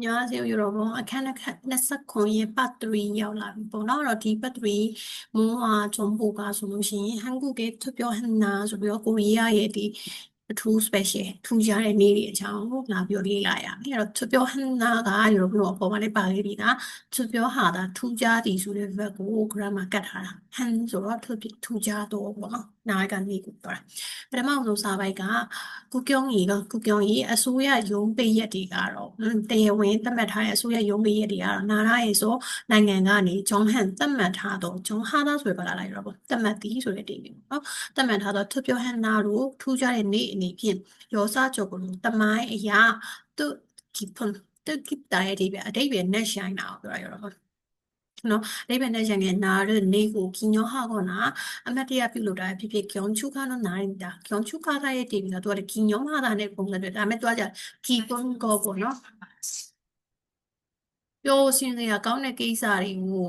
ညီမစီတို့ရောဘုံအခန်းအခန်း29ရဲ့ part 3ရောက်လာပြီပေါ့နော်အဲ့တော့ဒီ part 3မိုးအားဂျွန်ဘူကဆိုလို့ရှိရင်ဟန်ဂုကေထွပြောဟန်နာဆိုပြီးတော့ကိုရီးယားရဲ့ဒီ အထူး special ထူးခြားတဲ့နေ့တွေအကြောင်းကိုလာပြောလေ့လာရမယ်အဲ့တော့သူပြောဟန်နာကရောပြောအပေါ်မှာလည်းပါခဲ့ပြီးသားသူပြောဟာတာထူးခြားသည်ဆိုတဲ့ verb ကို grammar ကတ်ထားတာဟန်ဆိုတော့ထူးထူးခြားတော့ပေါ့နော်နားကနေကိုပြောတာပထမဆုံးစာပိုက်ကကုကျောင်းကြီးကကုကျောင်းကြီးအစိုးရရုံးပိတ်ရက်တွေကတော့တရားဝင်သတ်မှတ်ထားတဲ့အစိုးရရုံးပိတ်ရက်တွေကတော့နာရရေဆိုနိုင်ငံကနေဂျွန်ဟန်သတ်မှတ်ထားတော့ဂျွန်ဟာသားဆိုပြလာလိုက်တော့ပေါ့သတ်မှတ်သည်ဆိုတဲ့တိမျိုးနော်သတ်မှတ်ထားတော့သူပြောဟန်နာတို့ထူးခြားတဲ့နေ့နေဖြင့်ရောစကြောကလို့တမိုင်းအရာသူကိပွန်သူကိတာရဲ့ဒီပဲအတိတ်ပဲနဲ့ဆိုင်တာကိုပြောရတော့နော်အိဗန်နဲ့ရန်ငယ်နာရနေကိုကညောဟာကောနာအမတ်တရပြုလို့တာဖြစ်ဖြစ်ကျောင်းချုခါနော်နာရင်တာကျောင်းချုခါတာရဲ့တီဗီတော့သူကကညောဟာတာနဲ့ပုံစံတွေဒါပေမဲ့သူကကြကီပွန်ကောပေါ့နော်ပြောစင်းစရာကောင်းတဲ့ကိစ္စတွေကို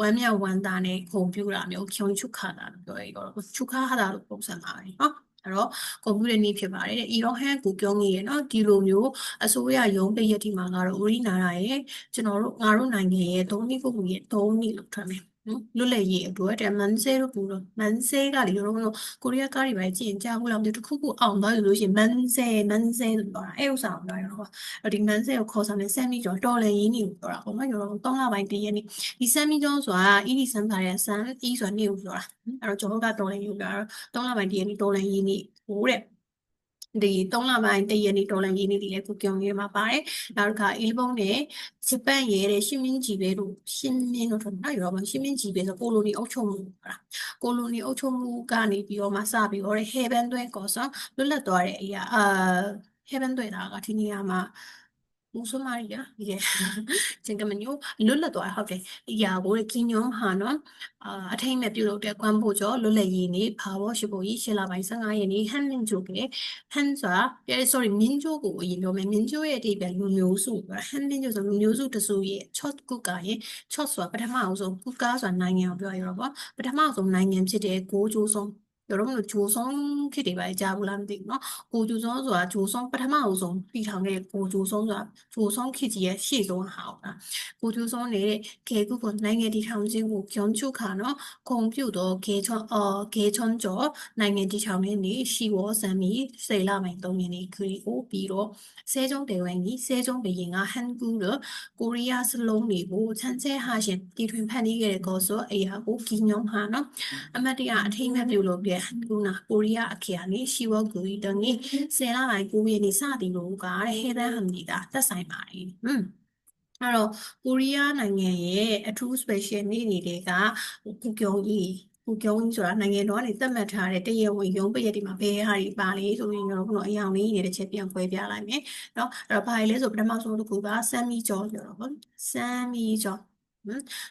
ဝမ်းမြောက်ဝမ်းသာနဲ့ခုံပြူတာမျိုးကျောင်းချုခါတာလို့ပြောရတော့ချုခါဟာတာလို့ပုံစံပါပဲနော် အဲ့တော့ကွန်ပျူတာနည်းဖြစ်ပါတယ်တဲ့။ဤတော့ဟန်ကိုပြောနေရနော်ဒီလိုမျိုးအစိုးရရုံးတရက်ဒီမှာကတော့ဦးရီနာရာရဲ့ကျွန်တော်တို့ငါတို့နိုင်ငံရဲ့၃နှစ်ကိုရဲ့၃နှစ်လောက်ထွက်မယ်။ နော်လွတ်လပ်ရေးအတွက်တဲ့မန်ဆဲတို့ဘူးတော့မန်ဆဲကလေတို့တို့ကိုရီးယားကားတွေပဲကြင်ကြားဘူးလားမသိဘူးတစ်ခုခုအောင်သွားလို့ရှိရင်မန်ဆဲမန်ဆဲလို့ပြောတာအဲ့ဥစ္စာကိုပြောရတော့အဲ့ဒီမန်ဆဲကိုခေါ်ဆောင်တဲ့ဆမ်မီကျော်တော်လည်းရင်းနေကိုပြောတာပေါ့နော်ကျွန်တော်တို့3လပိုင်းတည်းရက်နေ့ဒီဆမ်မီကျော်ဆိုတာအီဒီဆမ်ပါတဲ့ဆမ်အီဆိုတာနေကိုပြောတာအဲ့တော့ကျွန်တော်ကတော်လည်းရင်းပြောတာ3လပိုင်းတည်းရက်နေ့တော်လည်းရင်းနေဟိုတဲ့ ဒီ3လပိုင်းတည့်ရက်နေ့ဒေါ်လာရင်းနေဒီလဲကိုပြောင်းရမှာပါတယ်နောက်တစ်ခါအီလဘုံနဲ့ဂျပန်ရဲ့တဲ့ရှင်းမင်းကြီးပဲတို့ရှင်းမင်းတို့တော့နောက်ရောမရှင်းမင်းကြီးပဲဆိုကိုလိုနီအုပ်ချုပ်မှုဟုတ်ကိုလိုနီအုပ်ချုပ်မှုကနေပြီးတော့မှစပြီးတော့ heaven တွဲကောဆိုလွတ်လပ်သွားတဲ့အရာအာ heaven တွဲတာကဒီနေရာမှာ မူဆမာရီယာဒီကျင်ကမညိုလွတ်လပ်သွားဟုတ်တယ်အရာကိုကင်းညောဟာနော်အာအထိမ့်မဲ့ပြုလုပ်တဲ့ကွမ်ဖို့ကျော်လွတ်လပ်ရေးနေ့ဘာဘောရှိဖို့ကြီးရှစ်လပိုင်း15ရက်နေ့ဟန်မင်ဂျိုကဟန်ဆိုတာပြဲ sorry မင်းဂျိုကိုအရင်ပြောမယ်မင်းဂျိုရဲ့အတိတ်ပဲလူမျိုးစုဟန်မင်ဂျိုဆိုလူမျိုးစုတစုရဲ့ chot ကုကရဲ့ chot ဆိုတာပထမအောင်ဆုံးကုကားဆိုတာနိုင်ငံကိုပြောရတော့ပေါ့ပထမဆုံးနိုင်ငံဖြစ်တဲ့ကိုဂျိုဆုံး တို့မလို့ဂျိုဆုံခေတ်တွေပဲကြားဘူးလားမသိဘူးเนาะကိုဂျိုဆုံဆိုတာဂျိုဆုံပထမအဆုံးတည်ထောင်ခဲ့ကိုဂျိုဆုံဆိုတာဂျိုဆုံခေတ်ကြီးရဲ့ရှေ့ဆုံးဟာဟုတ်လားကိုဂျိုဆုံနေတဲ့ဂေကုကိုနိုင်ငံတည်ထောင်ခြင်းကိုကြုံချုခါเนาะကွန်ပျူတာဂေချွန်အော်ဂေချွန်ကျော်နိုင်ငံတည်ထောင်နေနေရှီဝေါ်ဆန်မီစေလာမိုင်၃ရင်းနေခရီကိုပြီးတော့ဆဲကျုံတေဝဲကြီးဆဲကျုံဘရင်ကဟန်ကူလို့ကိုရီးယားစလုံးတွေကိုချန်ချဲဟာရှင်တီထွင်ဖန်တီးခဲ့တဲ့ကောဆိုအရာကိုကီညုံဟာเนาะအမတ်တရအထိမ့်မှတ်ပြုလို့ပြခုနကိုရီးယားအခရာနေရှိဝကူရီတငေဆယ်လပိုင်းကိုရီးယားနေစသည်လို့ကတဲ့ဟဲဒန်ဟမ်နီတာသက်ဆိုင်ပါတယ်ဟွန်းအဲ့တော့ကိုရီးယားနိုင်ငံရဲ့အထူး special နေ့တွေကကုကျုံကြီးကုကျုံကြီးဆိုတာနိုင်ငံတော်ကနေသတ်မှတ်ထားတဲ့တရားဝင်ရုံးပရက်တွေမှာဘယ်ဟာတွေပါလဲဆိုရင်တော့ခုနအယောင်လေးနေတဲ့ချက်ပြန်ခွဲပြလိုက်မယ်เนาะအဲ့တော့ဘာလဲဆိုပထမဆုံးတစ်ခုကစမ်မီကျော်ပြောတော့ဗောစမ်မီကျော်နော်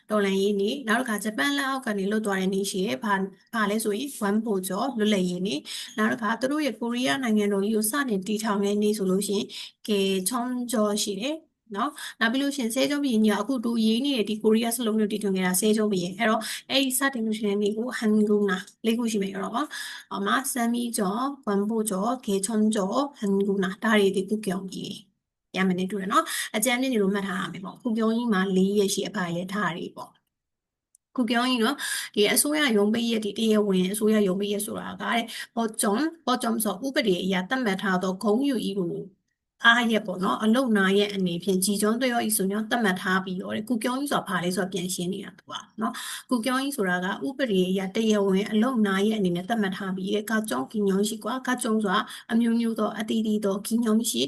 တော်လန်ရေးနေနောက်တစ်ခါဂျပန်လက်အောက်ကနေလွတ်သွားတဲ့နေ့ရှိတယ်။ဘာဘာလဲဆိုရင်ဝမ်ပိုကျော်လွတ်လပ်ရေးနေနောက်တစ်ခါသူတို့ရဲ့ကိုရီးယားနိုင်ငံတော်ကြီးကိုစတင်တည်ထောင်တဲ့နေ့ဆိုလို့ရှိရင်ကေချွန်ကျော်ရှိတယ်။နော်နောက်ပြီးလို့ရှိရင်ဆဲကျုံးဘီရင်ကြီးအခုတူရေးနေတဲ့ဒီကိုရီးယားစလုံးမျိုးတည်ထွင်ခဲ့တာဆဲကျုံးဘီရင်အဲ့တော့အဲ့ဒီစတင်လို့ရှိရင်နေ့ကိုဟန်ဂူနာလေးခုရှိမယ်ရောပေါ့။အမဆမ်မီကျော်ဝမ်ပိုကျော်ကေချွန်ကျော်ဟန်ဂူနာဒါတွေဒီကုကြောင်ကြီး ရမယ်နေတူတယ်နော်အကြမ်းမြင့်နေလို့မှတ်ထားရမယ်ပေါ့ခုပြောကြီးမှာ၄ရက်ရှိအဖိုင်ရထားတွေပေါ့ခုပြောရင်နော်ဒီအစိုးရရုံးပိတ်ရက်ဒီတရားဝင်အစိုးရရုံးပိတ်ရက်ဆိုတာကတဲ့ပေါ်ဂျွန်ပေါ်ဂျွန်ဆိုဥပဒေအရာသတ်မှတ်ထားသောဂုံယူဤကို အားရက်ပေါ့နော်အလုံနာရဲ့အနေဖြင့်ကြည်ကျွန်းတွေ့ရောဤဆိုရင်သတ်မှတ်ထားပြီးတော့ကုကျောင်းကြီးဆိုတာဘာလဲဆိုတာပြန်ရှင်းနေတာသူကနော်ကုကျောင်းကြီးဆိုတာကဥပဒေအရတရားဝင်အလုံနာရဲ့အနေနဲ့သတ်မှတ်ထားပြီးတဲ့ကကျောင်းကညောင်းရှိကွာကကျောင်းဆိုတာအမျိုးမျိုးသောအတီးတီးသောကညောင်းရှိ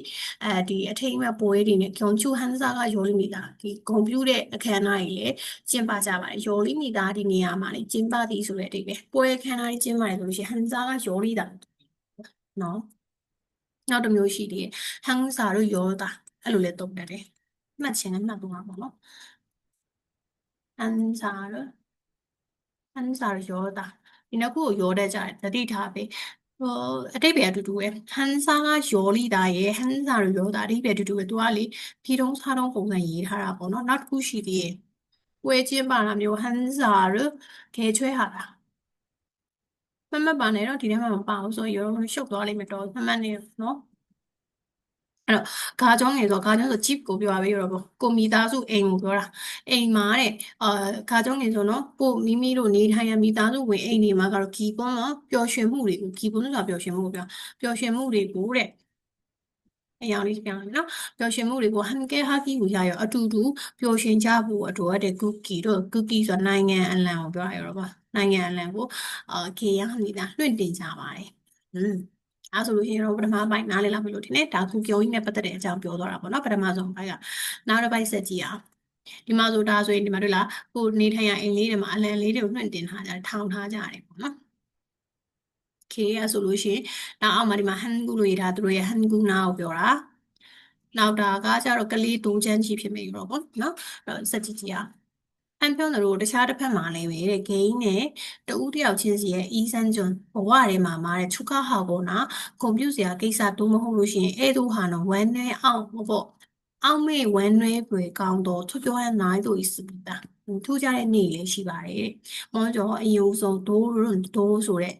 အဲဒီအထိတ်မဲ့ပွဲတွေနဲ့ကျောင်းချူဟန်စာကယောလီမီတာဒီဂုံပြူတဲ့အခမ်းအနားကြီးလေကျင်းပကြပါတယ်ယောလီမီတာဒီနေရာမှာလေကျင်းပသည်ဆိုတဲ့အတိတ်ပဲပွဲအခမ်းအနားကြီးကျင်းပတယ်ဆိုလို့ရှိရင်ဟန်စာကယောလီတာနော် နောက်တစ်မျိုးရှိသေးတယ်ဟန်စာတို့ယောတာအဲ့လိုလဲတုံးတတ်တယ်မှတ်ချင်လည်းမှတ်သွားမှာပေါ့နော်ဟန်စာတို့ဟန်စာတို့ယောတာဒီနှစ်ခုကိုယောတတ်ကြတယ်သတိထားပေးဟိုအတိတ်ပဲအတူတူပဲဟန်စာကယောလိတာရဲ့ဟန်စာတို့ယောတာအတိတ်ပဲအတူတူပဲသူကလေဖြီးတုံးစားတုံးပုံစံရေးထားတာပေါ့နော်နောက်တစ်ခုရှိသေးတယ်ဝဲချင်းပါတာမျိုးဟန်စာတို့ခဲချွဲဟာတာ မမတ်ပါနဲ့တော့ဒီထဲမှာမပါဘူးဆိုရင်ရောရှုပ်သွားလိမ့်မယ်တော့မမတ်နေနော်အဲ့တော့ဂါကြောင်းငယ်ဆိုဂါကြောင်းဆို jeep ကိုပြောရပြီတော့ပေါ့ကိုမိသားစုအိမ်ကိုပြောတာအိမ်မှာတဲ့အာဂါကြောင်းငယ်ဆိုနော်ကိုမိမိတို့နေထိုင်ရမိသားစုဝင်အိမ်တွေမှာကတော့ဂီပွန်နော်ပျော်ရွှင်မှုတွေကိုဂီပွန်ဆိုတာပျော်ရွှင်မှုကိုပြောပျော်ရွှင်မှုတွေကိုတဲ့ အရာလေးပြောင်းမယ်နော်ပျော်ရွှင်မှုတွေကိုဟန်ကဲဟာကီကိုရရောအတူတူပျော်ရွှင်ကြဖို့အတွက်တဲ့ cookie တို့ cookie ဆိုတာနိုင်ငံအလံကိုပြောရရောပါနိုင်ငံအလံကိုအာကေရဟမိတာလွှင့်တင်ကြပါတယ်อืมအဲဆိုလို့ရှိရင်တော့ပထမပိုင်းနားလည်လာပြီလို့ထင်တယ်ဒါခုပြောရင်းနဲ့ပတ်သက်တဲ့အကြောင်းပြောသွားတာပေါ့နော်ပထမဆုံးပိုင်းကနောက်တစ်ပိုင်းဆက်ကြည့်အောင်ဒီမှာဆိုဒါဆိုရင်ဒီမှာတွေ့လားကိုနေထိုင်ရအိမ်လေးတွေမှာအလံလေးတွေကိုလွှင့်တင်ထားကြတယ်ထောင်ထားကြတယ်ပေါ့နော် K ရဆိုလို့ရှိရင်နောက်အောက်မှာဒီမှာ hangu လို့ရေးထားသူတို့ရဲ့ hangu နာကိုပြောတာနောက်တာကကျတော့ကလေးတုံးချမ်းကြီးဖြစ်မယ်ရောပေါ့နော်အဲ့တော့စက်ကြည့်ကြည့်အောင်အန်ပြောင်းတို့တခြားတစ်ဖက်မှာလည်းပဲတဲ့ဂိမ်းနဲ့တဦးတယောက်ချင်းစီရဲ့အီးစန်းကျွန်းဘဝထဲမှာမာတဲ့ချုခဟောက်ပေါ်နာကွန်ပျူတာကိစ္စတူမဟုတ်လို့ရှိရင်အဲ့တို့ဟာနော်ဝမ်းနဲ့အောင်ပေါ့အောင်မေဝမ်းနွဲပွေကောင်းတော့ထွပြောရနိုင်တို့ဤစပီတာထူးခြားတဲ့နေ့လေးရှိပါတယ်။မောကျော်အယုံဆုံးဒိုးရွန်းဒိုးဆိုတဲ့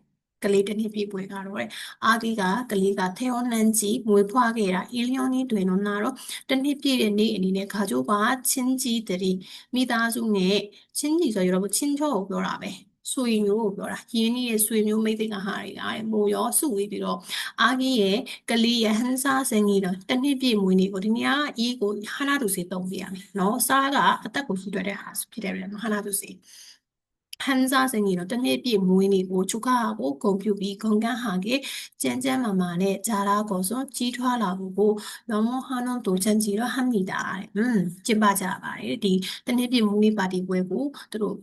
ကလေးတစ်နှစ်ပြည့်ပွဲကတော့တဲ့အာဂီကကလေးကထေယောနန်ကြီးမွေးဖွားခဲ့တာအီလီယွန်နီတွင်တော့နာတော့တစ်နှစ်ပြည့်တဲ့နေ့အနေနဲ့ခါကျိုးပါချင်းကြီးတရီမိသားစုနဲ့ချင်းကြီးဆိုရတော့ချင်းချောကိုပြောတာပဲဆွေမျိုးကိုပြောတာရင်းနှီးရဲ့ဆွေမျိုးမိတ်သိကဟာတွေကတဲ့မို့ရောစုဝေးပြီးတော့အာဂီရဲ့ကလေးရဲ့ဟန်စာစင်ကြီးတော့တစ်နှစ်ပြည့်မွေးနေ့ကိုဒီနေ့ကအီးကိုဟာနာတူစီတုံးပြရမယ်နော်စားကအသက်ကိုကြီးတွေ့တဲ့ဟာဖြစ်တယ်လေဟာနာတူစီ ဟန်စာစင်ကြီးတော့တစ်နှစ်ပြည့်မွေးနေ့ကိုချုပ်ခါကိုဂုံပြုပြီးဂုံကန်းဟာကေကြမ်းကြမ်းမာမာနဲ့ဂျာရာကိုဆိုကြီးထွားလာဖို့ကိုလောမဟာနုံတူချန်ကြီးတော့ဟမ်မိတာတဲ့อืมကျင်းပကြပါတယ်ဒီတစ်နှစ်ပြည့်မွေးနေ့ပါတီပွဲကိုသူတို့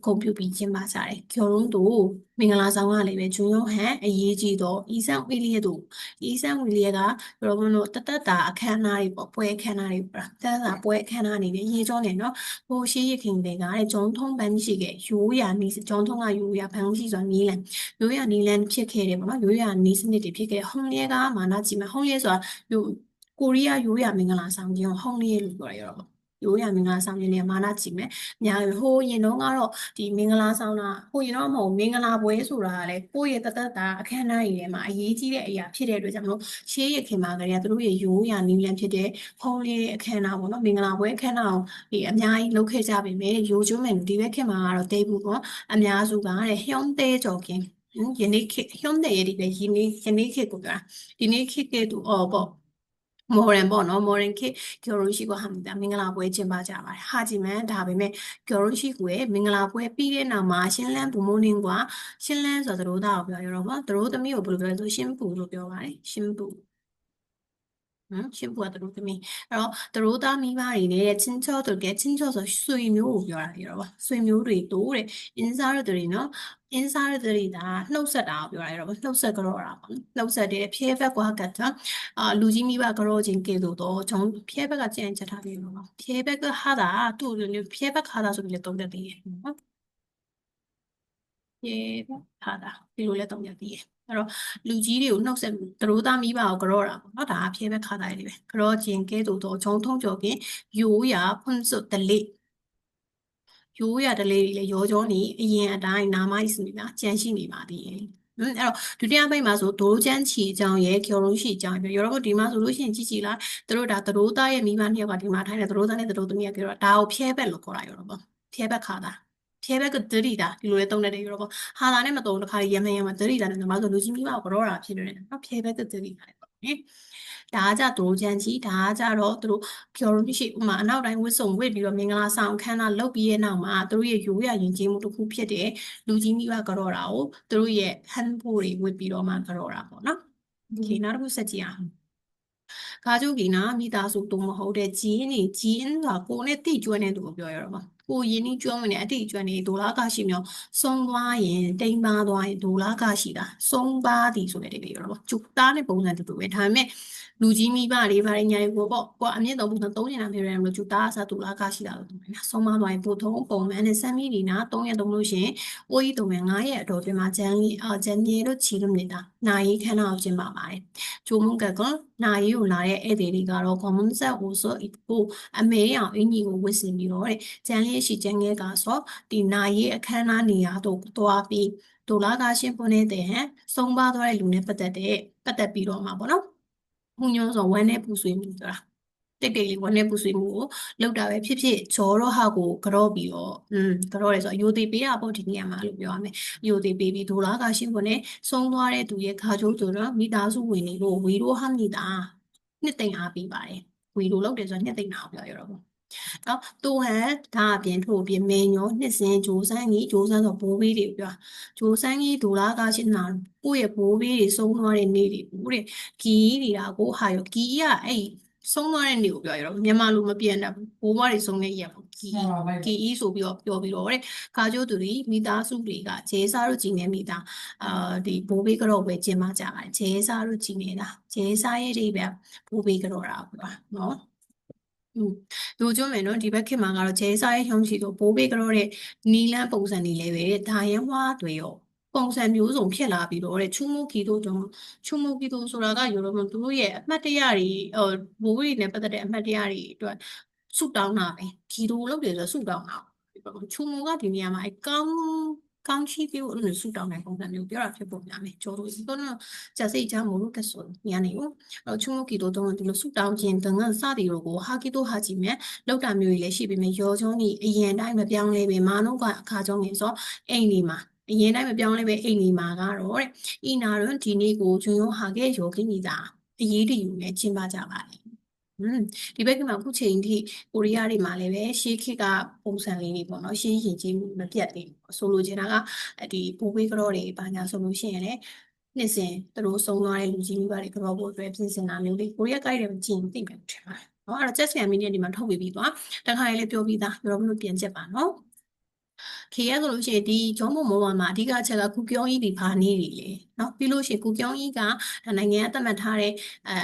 ဂုံပြုပြီးကျင်းပကြတယ်ကျော်ရုံးတို့မင်္ဂလာဆောင်ကလည်းပဲဂျွန်ယုံဟန်အရေးကြီးတော့အီဆန်ဝီလီယက်တို့အီဆန်ဝီလီယက်ကရောဘုံတို့တတတာအခမ်းအနားတွေပေါ့ပွဲအခမ်းအနားတွေပေါ့တတတာပွဲအခမ်းအနားနေပြီးရေကျော်နေနော်ဟိုရှိရခင်တွေကတဲ့ဂျုံထုံးပန်းရှိခဲ့ရိုးရာနီးဂျုံထုံးကရိုးရာဖန်ရှိဆိုတာနီးလန်ရိုးရာနီးလန်ဖြစ်ခဲ့တယ်ပေါ့နော်ရိုးရာနီးစနစ်တွေဖြစ်ခဲ့ဟုံလျက်ကမာနာကြည့်မယ်ဟုံလျက်ဆိုတာကိုရီးယားရိုးရာမင်္ဂလာဆောင်ခြင်းကိုဟုံလျက်လို့ပြောရရောပေါ့ ရိုးရာမင်္ဂလာဆောင်ခြင်းနဲ့မာနကြည့်မယ်။များဟိုရင်တော့ကတော့ဒီမင်္ဂလာဆောင်တာဟိုရင်တော့မဟုတ်မင်္ဂလာပွဲဆိုတာကလည်းကိုယ့်ရဲ့တသက်တာအခမ်းအနားကြီးထဲမှာအရေးကြီးတဲ့အရာဖြစ်တဲ့အတွက်ကြောင့်မလို့ရှေးရခင်မှာကလေးကသူတို့ရဲ့ရိုးရာနည်းလမ်းဖြစ်တဲ့ဖုံးလေးအခမ်းအနားပေါ့နော်မင်္ဂလာပွဲအခမ်းအနားကိုဒီအများကြီးလုပ်ခဲ့ကြပြီမယ်ရိုးချိုးမယ်ဒီဘက်ခင်မှာကတော့တေးဘူးပေါ့အများစုကတဲ့ဟျွန်တဲကြော်ကင်းယနေ့ခေတ်ဟျွန်တဲရဲ့ဒီပဲယနေ့ယနေ့ခေတ်ကိုပြောတာဒီနေ့ခေတ်ကဲတူအော်ပေါ့ မော်ရန်ပေါ့နော်မော်ရန်ခေဂေါ်ရိုရှိကိုဟာမီတာမင်္ဂလာပွဲကျင်းပကြပါတယ်ဟာဂျီမန်ဒါပေမဲ့ဂေါ်ရိုရှိကိုရဲ့မင်္ဂလာပွဲပြီးတဲ့နောက်မှာရှင်းလန်းဘူမိုးနင်းကရှင်းလန်းဆိုတော့တို့သားကိုပြောရတော့ပေါ့တို့သမီးကိုဘယ်လိုပြောလဲဆိုရှင်းပူလို့ပြောပါတယ်ရှင်းပူနော်ရှင်းပူကတို့သမီးအဲ့တော့တို့သားမိဘတွေနဲ့ချင်းချောတို့ကချင်းချောဆိုဆွေမျိုးကိုပြောတာပြောတော့ပေါ့ဆွေမျိုးတွေတို့တဲ့အင်းစားရတွေနော် အင်းစားရတဲ့ဒါနှုတ်ဆက်တာကိုပြောရတော့နှုတ်ဆက်ကြောတာပေါ့နှုတ်ဆက်တဲ့ဖျဲဘက်ကကတ်တာအာလူကြီးမိဘကြောချင်းကေလို့တော့ဂျုံဖျဲဘက်ကကြံချက်ထားပြီးတော့ဖျဲဘက်ကဟာတာသူ့ဖျဲဘက်ဟာတာဆိုပြီးလည်းတုံးတတ်သေးတယ်နော်ဖျဲဘက်ဟာတာဒီလိုလည်းတုံးတတ်သေးတယ်အဲ့တော့လူကြီးတွေကိုနှုတ်ဆက်သရိုးသားမိဘကိုကြောတာပေါ့နော်ဒါအဖျဲဘက်ခါတာလေးပဲကြောချင်းကဲလို့တော့ဂျုံထုံးကြော်ခင်ရိုးရာဖွင့်စွတ်တလေ ရိုးရတလေးတွေလည်းရောကြောနေအရင်အတိုင်းနာမိုက်စနေတာကြံရှိနေပါသေးတယ်။အဲ့တော့ဒုတိယပိတ်မှာဆိုဒိုးချမ်းချီအကြောင်းရဲ့ကျော်လုံးရှိအကြောင်းပြောရောဒီမှာဆိုလို့ရှိရင်ကြည့်ကြည့်လားတို့ဒါသရိုးသားရဲ့မိမနှစ်ယောက်ကဒီမှာထိုင်တယ်သရိုးသားနဲ့သရိုးသမီးကပြောတော့ဒါကိုဖျဲဘက်လို့ခေါ်တာရောပေါ့ဖျဲဘက်ခါတာဖျဲဘက်ကဒရီတာဒီလိုလေးတုံးတဲ့ရောပေါ့ဟာတာနဲ့မတုံးတခါရမရမဒရီတာနဲ့ဒီမှာဆိုလူကြီးမိဘကိုကြောတာဖြစ်နေတယ်နော်ဖျဲဘက်ကဒရီတာပေါ့နော် ဒါကကြသူတို့ချမ်းကြီးဒါကကြတော့သူတို့ကျော်ရုံရှိဥမာအနောက်တိုင်းဝစ်စုံဝစ်ပြီးတော့မင်္ဂလာဆောင်ခန်းနာလုပ်ပြီးရဲ့နောက်မှာသူတို့ရဲ့ရိုးရာယဉ်ကျေးမှုတစ်ခုဖြစ်တဲ့လူကြီးမိဘကြောတာကိုသူတို့ရဲ့ဟန်ဖို့တွေဝစ်ပြီးတော့မှကြောတာပေါ့နော်ဒီနောက်တစ်ခုဆက်ကြည့်အောင်ခါကျုပ်ကနာမိသားစုတုံးမဟုတ်တဲ့ဂျင်းနေဂျင်းဆိုတာကိုနဲ့တိကျွမ်းတဲ့သူကိုပြောရတော့မှာကိုရင်းနှီးကျွမ်းဝင်တဲ့အတိတ်ကျွမ်းနေဒေါ်လာကရှိမျိုးဆုံးသွားရင်တိမ်ပါသွားရင်ဒေါ်လာကရှိတာဆုံးပါသည်ဆိုတဲ့တကယ်ရောပေါ့ကျုပ်သားနဲ့ပုံစံတူတူပဲဒါပေမဲ့ လူကြီးမိဘတွေဘာတွေညာတွေကိုပေါ့ကိုအမြင့်သုံးပုံစံသုံးနေတာမျိုးတွေလို့ကျုပ်သားအစားဒေါ်လာကရှိတာလို့တူတယ်ဆုံးပါသွားရင်ပို့ထုံးပုံမှန်နဲ့ဆမ်းမီဒီနာ3ရက်သုံးလို့ရှိရင်အိုးကြီးတုံမဲ့9ရက်အတော်ပြင်မှာဂျန်လီအာဂျန်နီလို့ချီလို့နေတာနိုင်ခန်းတော့ကျင်းပါပါတယ်ကျိုးမုန်ကကနိုင်ကိုလာတဲ့ဧည့်သည်တွေကတော့ကွန်မွန်ဆက်ဟိုဆိုဟိုအမေအောင်အင်ကြီးကိုဝစ်စင်ပြီးတော့တဲ့ဂျန်လီရှိဂျန်ငယ်ကဆိုဒီနိုင်ရဲ့အခမ်းအနားနေရာတို့သွားပြီးဒေါ်လာကရှင်းပွင့်နေတဲ့ဟန်ဆုံးပါသွားတဲ့လူနဲ့ပတ်သက်တဲ့ပတ်သက်ပြီးတော့မှာပေါ့နော် မှုညွှန်းဆိုဝမ်းနဲ့ပူဆွေးမှုဆိုတာတိတ်တိတ်လေးဝမ်းနဲ့ပူဆွေးမှုကိုလောက်တာပဲဖြစ်ဖြစ်ဂျောတော့ဟာကိုကြော့ပြီးတော့อืมကြော့ရဲဆိုတော့ယိုသေးပေးတာပေါ့ဒီနေရာမှာလို့ပြောရမယ်ယိုသေးပေးပြီးဒိုလာကရှိခွနဲ့ဆုံးသွားတဲ့သူရဲ့ခါကျိုးဆိုတော့မိသားစုဝင်တွေကိုဝီရိုဟာနေတာနှစ်သိမ့်အားပေးပါတယ်ဝီရိုလောက်တယ်ဆိုတော့နှစ်သိမ့်တာကိုပြောရတော့ပေါ့ နော်သူဟန်ဒါအပြင်ထို့အပြင်မေညောနှစ်စင်ဂျိုးဆန်းကြီးဂျိုးဆန်းဆိုဘိုးဘေးတွေပြောဂျိုးဆန်းကြီးဒိုလာကရှိနာကိုယ့်ရဲ့ဘိုးဘေးတွေဆုံးသွားတဲ့နေ့တွေဘူးတဲ့ကီးတွေကကိုဟာရောကီးကအဲ့ဆုံးသွားတဲ့နေ့ကိုပြောရတော့မြန်မာလိုမပြန်တတ်ဘူးဘိုးဘွားတွေဆုံးတဲ့ရက်ပေါ့ကီးကီးဆိုပြီးတော့ပြောပြီးတော့တဲ့ခါကျိုးသူတွေမိသားစုတွေကဂျဲစားတို့ကြီးနေမိသားအာဒီဘိုးဘေးကတော့ပဲကျင်းမကြပါတယ်ဂျဲစားတို့ကြီးနေတာဂျဲစားရဲ့တွေပဲဘိုးဘေးကတော့တာပေါ့နော်อืม လူကျုံးမယ်နော်ဒီဘက်ခေတ်မှာကတော့ဂျဲစားရဲ့ထုံးချီတို့ဘိုးဘေးကတော့တဲ့နီလန်းပုံစံတွေလည်းပဲဒါရဲဝါတွေရောပုံစံမျိုးစုံဖြစ်လာပြီးတော့တဲ့ချူမူကီတို့တုံးချူမူကီတို့ဆိုတာကယူတော့မသူတို့ရဲ့အမှတ်တရတွေဟိုဘိုးဘေးတွေနဲ့ပတ်သက်တဲ့အမှတ်တရတွေအတွက်ဆုတောင်းတာပဲကီတို့လုပ်တယ်ဆိုတော့ဆုတောင်းတာချူမူကဒီနေရာမှာအကောင်း ကောင်းချီးပြီးအဲ့လိုဆုတောင်းတဲ့ပုံစံမျိုးပြောတာဖြစ်ပုံများမယ်ကျော်တို့ဒီကတော့ဂျာစိတ်ချမို့လို့တက်ဆိုညာနေဘူးအဲ့ချူမူကီတို့တုံးဒီလိုဆုတောင်းခြင်းတန်ခါစသည်တို့ကိုဟာကီတို့ဟာကြည့်မြဲလောက်တာမျိုးကြီးလည်းရှိပေမဲ့ရောချုံးကြီးအရင်တိုင်းမပြောင်းလဲပဲမာနုကအခါချုံးနေဆိုအိမ်ဒီမှာအရင်တိုင်းမပြောင်းလဲပဲအိမ်ဒီမှာကတော့တဲ့ဤနာတော့ဒီနေ့ကိုဂျွန်ရောဟာခဲ့ရောကိနေတာအရေးတယူနဲ့ကျင်းပကြပါတယ် อืมဒီဘက်ကမှအခုချိန်ထိကိုရီးယားတွေမှာလည်းပဲရှေးခေတ်ကပုံစံလေးတွေပေါ့နော်ရှေးယဉ်ကျေးမှုမပြတ်သေးဘူးဆိုလိုချင်တာကဒီပိုးပေးကြောတွေဘာညာဆိုလို့ရှိရင်လည်းနှစ်စဉ်သူတို့ဆုံးသွားတဲ့လူကြီးမိဘတွေကြောဖို့အတွက်ပြင်ဆင်တာမျိုးလေးကိုရီးယားကိုက်တယ်ကြည့်ရင်သိမယ်ထင်ပါတယ်နော်အဲ့တော့ Chess Family နဲ့ဒီမှာထုတ်ပေးပြီးသွားတခါလေလည်းပြောပြီးသားပြောလို့ပြင်ချက်ပါနော် KS ဆိုလို့ရှိရင်ဒီဂျွန်မိုမိုပေါ်မှာအဓိကအချက်ကကုကျောင်းကြီးဒီဘာနေတွေလေနော်ပြီးလို့ရှိရင်ကုကျောင်းကြီးကနိုင်ငံကသတ်မှတ်ထားတဲ့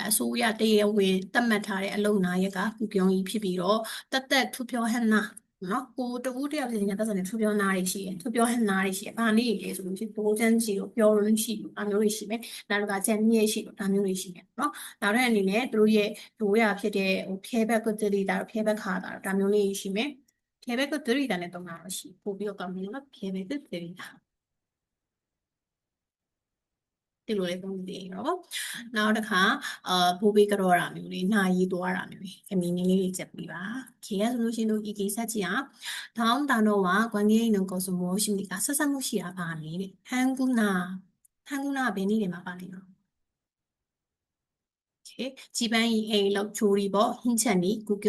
အစိုးရတရားဝင်သတ်မှတ်ထားတဲ့အလုံနာရက်ကကုကျောင်းကြီးဖြစ်ပြီးတော့တသက်ထူပြောဟန်နာနော်ကိုတဦးတယောက်ပြင်နေတဲ့သက်ဆိုင်ထူပြောနာတွေရှိရင်ထူပြောဟန်နာတွေရှိရင်ဘာနေလေဆိုလို့ရှိရင်ဘိုးချမ်းကြီးကိုပြောလို့ရှိဘူးအမျိုးတွေရှိမယ်နောက်တစ်ခါချက်မြင့်ရှိလို့ဒါမျိုးတွေရှိမယ်နော်နောက်တဲ့အနေနဲ့တို့ရဲ့ဒိုးရဖြစ်တဲ့ဟိုဖျဲဘက်ကွတ်တလီတာဖျဲဘက်ခါတာဒါမျိုးလေးရှိမယ် 계획을 들이다는 동안 없이 고비가 가면 계획을 들이 다. ဒီလိုလေးပုံစံတွေတော့နောက်တစ်ခါအာဘိုးဘေးကြောတာမျိုးလေးနှာရည်သွားတာမျိုးလေးအမီနည်းလေးတွေချက်ပြီးပါခေရဆိုလို့ရှိရင်တို့ကီကီဆက်ချင်အောင်ထောင်းတန်တော့ကကွမ်ကြီးနုံကောဆိုမိုးရှိမိကဆက်ဆက်မှုရှိတာပါလေတဲ့ဟန်ကူနာဟန်ကူနာဘယ်နည်းတွေမှာပါလိမ့်နော်ဂျီပန်ဤအိမ်လောက်ချိုးရီပေါ့ဟင်းချက်နီကူ